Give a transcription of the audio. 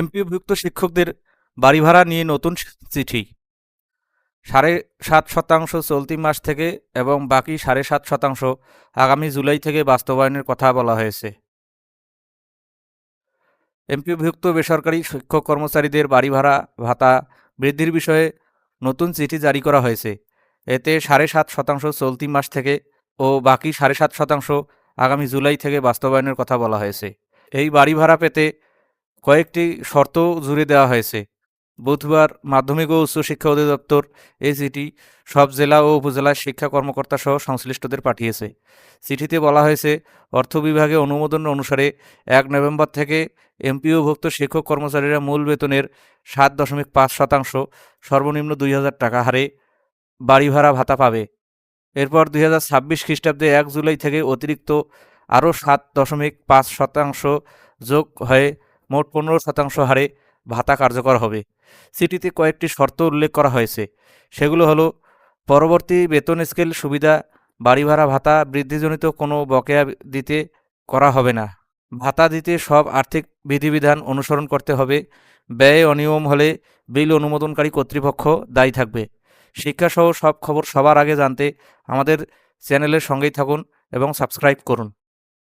এমপিওভুক্ত শিক্ষকদের বাড়ি ভাড়া নিয়ে নতুন চিঠি। সাড়ে সাত শতাংশ চলতি মাস থেকে এবং বাকি সাড়ে সাত শতাংশ আগামী জুলাই থেকে বাস্তবায়নের কথা বলা হয়েছে। এমপিওভুক্ত বেসরকারি শিক্ষক কর্মচারীদের বাড়ি ভাড়া ভাতা বৃদ্ধির বিষয়ে নতুন চিঠি জারি করা হয়েছে। এতে সাড়ে সাত শতাংশ চলতি মাস থেকে ও বাকি সাড়ে সাত শতাংশ আগামী জুলাই থেকে বাস্তবায়নের কথা বলা হয়েছে। এই বাড়ি ভাড়া পেতে কয়েকটি শর্ত জুড়ে দেওয়া হয়েছে। বুধবার মাধ্যমিক ও উচ্চশিক্ষা অধিদপ্তর এই চিঠি সব জেলা ও উপজেলার শিক্ষা কর্মকর্তা সহ সংশ্লিষ্টদের পাঠিয়েছে। চিঠিতে বলা হয়েছে, অর্থ বিভাগে অনুমোদন অনুসারে এক নভেম্বর থেকে এমপিওভুক্ত শিক্ষক কর্মচারীরা মূল বেতনের সাত দশমিক পাঁচ শতাংশ, সর্বনিম্ন দুই হাজার টাকা হারে বাড়ি ভাড়া ভাতা পাবে। এরপর দুই হাজার ছাব্বিশ খ্রিস্টাব্দে এক জুলাই থেকে অতিরিক্ত আরও সাত দশমিক পাঁচ শতাংশ যোগ হয়ে মোট পনেরো শতাংশ হারে ভাতা কার্যকর হবে। সিটিতে কয়েকটি শর্ত উল্লেখ করা হয়েছে। সেগুলো হলো, পরবর্তী বেতন স্কেল সুবিধা বাড়ি ভাড়া ভাতা বৃদ্ধিজনিত কোনো বকেয়া দিতে করা হবে না। ভাতা দিতে সব আর্থিক বিধিবিধান অনুসরণ করতে হবে। ব্যয় অনিয়ম হলে বিল অনুমোদনকারী কর্তৃপক্ষ দায়ী থাকবে। শিক্ষাসহ সব খবর সবার আগে জানতে আমাদের চ্যানেলের সঙ্গেই থাকুন এবং সাবস্ক্রাইব করুন।